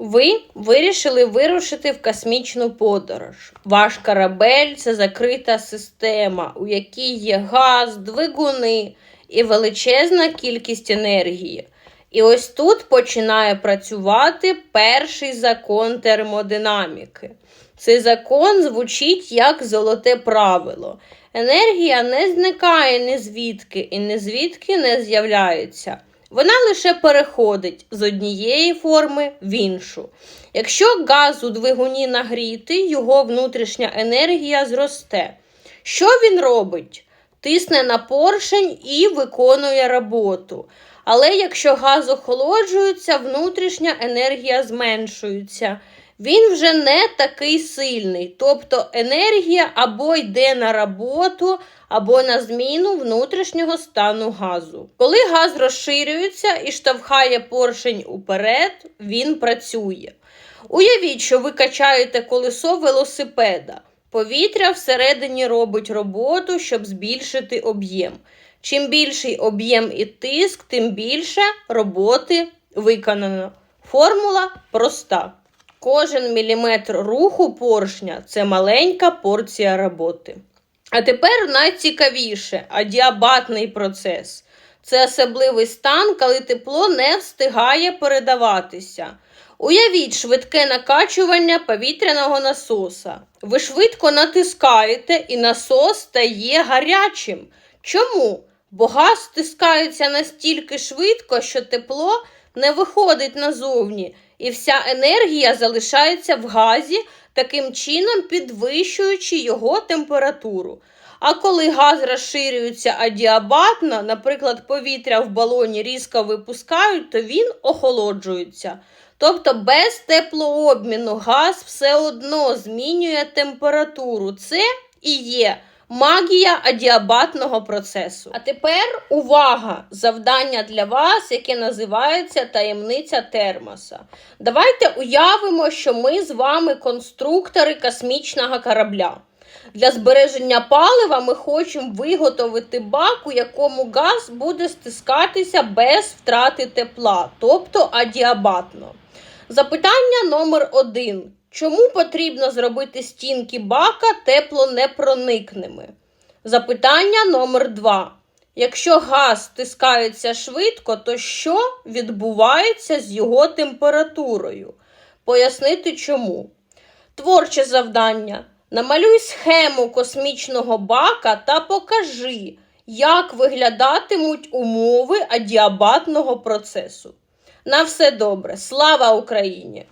Ви вирішили вирушити в космічну подорож. Ваш корабель це закрита система, у якій є газ, двигуни і величезна кількість енергії. І ось тут починає працювати перший закон термодинаміки. Цей закон звучить як золоте правило. Енергія не зникає ні звідки і ні звідки не з'являється. Вона лише переходить з однієї форми в іншу. Якщо газ у двигуні нагріти, його внутрішня енергія зросте. Що він робить? Тисне на поршень і виконує роботу. Але якщо газ охолоджується, внутрішня енергія зменшується. Він вже не такий сильний, тобто енергія або йде на роботу, або на зміну внутрішнього стану газу. Коли газ розширюється і штовхає поршень уперед, він працює. Уявіть, що ви качаєте колесо велосипеда. Повітря всередині робить роботу, щоб збільшити об'єм. Чим більший об'єм і тиск, тим більше роботи виконано. Формула проста. Кожен міліметр руху поршня це маленька порція роботи. А тепер найцікавіше адіабатний процес. Це особливий стан, коли тепло не встигає передаватися. Уявіть швидке накачування повітряного насоса. Ви швидко натискаєте, і насос стає гарячим. Чому? Бо газ стискається настільки швидко, що тепло не виходить назовні, і вся енергія залишається в газі, таким чином підвищуючи його температуру. А коли газ розширюється адіабатно, наприклад, повітря в балоні різко випускають, то він охолоджується. Тобто без теплообміну газ все одно змінює температуру. Це і є магія адіабатного процесу. А тепер увага! Завдання для вас, яке називається таємниця термоса. Давайте уявимо, що ми з вами конструктори космічного корабля. Для збереження палива ми хочемо виготовити бак, у якому газ буде стискатися без втрати тепла, тобто адіабатно. Запитання номер один. Чому потрібно зробити стінки бака теплонепроникними? Запитання номер два. Якщо газ стискається швидко, то що відбувається з його температурою? Пояснити чому. Творче завдання. Намалюй схему космічного бака та покажи, як виглядатимуть умови адіабатного процесу. На все добре. Слава Україні!